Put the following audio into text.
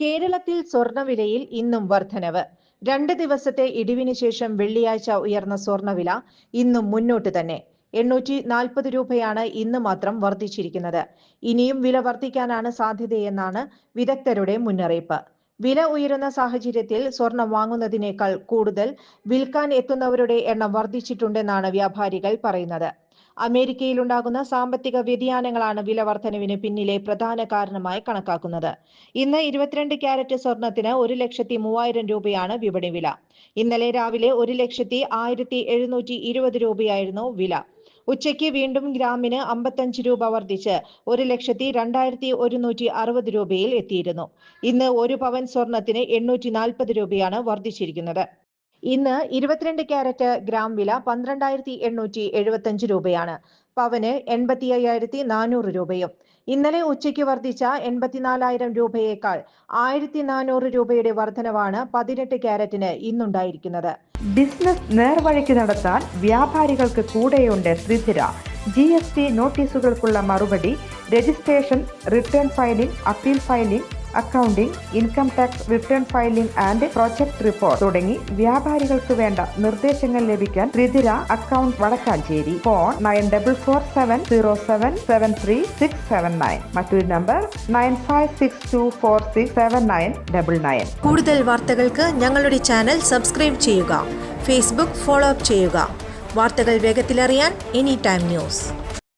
കേരളത്തിൽ സ്വർണവിലയിൽ ഇന്നും വർധനവ് രണ്ട് ദിവസത്തെ ഇടിവിന് ശേഷം വെള്ളിയാഴ്ച ഉയർന്ന സ്വർണവില ഇന്നും മുന്നോട്ട് തന്നെ. എണ്ണൂറ്റി നാൽപ്പത് രൂപയാണ് ഇന്ന് മാത്രം വർദ്ധിച്ചിരിക്കുന്നത്. ഇനിയും വില വർദ്ധിക്കാനാണ് സാധ്യതയെന്നാണ് വിദഗ്ധരുടെ മുന്നറിയിപ്പ്. വില ഉയരുന്ന സാഹചര്യത്തിൽ സ്വർണം വാങ്ങുന്നതിനേക്കാൾ കൂടുതൽ വിൽക്കാൻ എത്തുന്നവരുടെ എണ്ണം വർദ്ധിച്ചിട്ടുണ്ടെന്നാണ് വ്യാപാരികൾ പറയുന്നത്. അമേരിക്കയിലുണ്ടാകുന്ന സാമ്പത്തിക വ്യതിയാനങ്ങളാണ് വില വർധനവിന് പിന്നിലെ പ്രധാന കാരണമായി കണക്കാക്കുന്നത്. ഇന്ന് ഇരുപത്തിരണ്ട് ക്യാരറ്റ് സ്വർണത്തിന് ഒരു ലക്ഷത്തി മൂവായിരം രൂപയാണ് വിപണി വില. ഇന്നലെ രാവിലെ ഒരു ലക്ഷത്തി ആയിരത്തി എഴുന്നൂറ്റി ഇരുപത് രൂപയായിരുന്നു വില. ഉച്ചയ്ക്ക് വീണ്ടും ഗ്രാമിന് അമ്പത്തഞ്ച് രൂപ വർദ്ധിച്ച് ഒരു ലക്ഷത്തി രണ്ടായിരത്തി ഒരുന്നൂറ്റി അറുപത് രൂപയിൽ എത്തിയിരുന്നു. ഇന്ന് ഒരു പവൻ സ്വർണത്തിന് എണ്ണൂറ്റി നാൽപ്പത് രൂപയാണ് വർദ്ധിച്ചിരിക്കുന്നത്. ഇന്ന് ഇരുപത്തിരണ്ട് ക്യാരറ്റ് ഗ്രാം വില പന്ത്രണ്ടായിരത്തി എണ്ണൂറ്റി എഴുപത്തഞ്ച് രൂപയാണ്. പവന് എൺപത്തി അയ്യായിരത്തി നാനൂറ് രൂപയും. ഇന്നലെ ഉച്ചയ്ക്ക് വർദ്ധിച്ച എൺപത്തിനാലായിരം രൂപയേക്കാൾ ആയിരത്തി നാനൂറ് രൂപയുടെ വർധനവാണ് പതിനെട്ട് ക്യാരറ്റിന് ഇന്നുണ്ടായിരിക്കുന്നത്. ബിസിനസ് നേർവഴിക്ക് നടത്താൻ വ്യാപാരികൾക്ക് കൂടെയുണ്ട് ശ്രീധിര. ജി എസ് ടി നോട്ടീസുകൾക്കുള്ള മറുപടി registration return filing appeal filing accounting income tax return filing and project report തുടങ്ങി വ്യാപാരികൾക്ക് വേണ്ട നിർദ്ദേശങ്ങൾ ലഭിക്കാൻ ത്രിതിര account Vadakkanchery. Phone nine double four seven zero seven seven three six seven nine. മറ്റൊരു number nine five six two four six seven nine double nine. കൂടുതൽ വാർത്തകൾക്ക് ഞങ്ങളുടെ channel subscribe ചെയ്യുക. ഫേസ്ബുക്ക് ഫോളോ അപ്പ് ചെയ്യുക. വാർത്തകൾ വേഗത്തിലറിയാൻ എനി ടൈം ന്യൂസ്.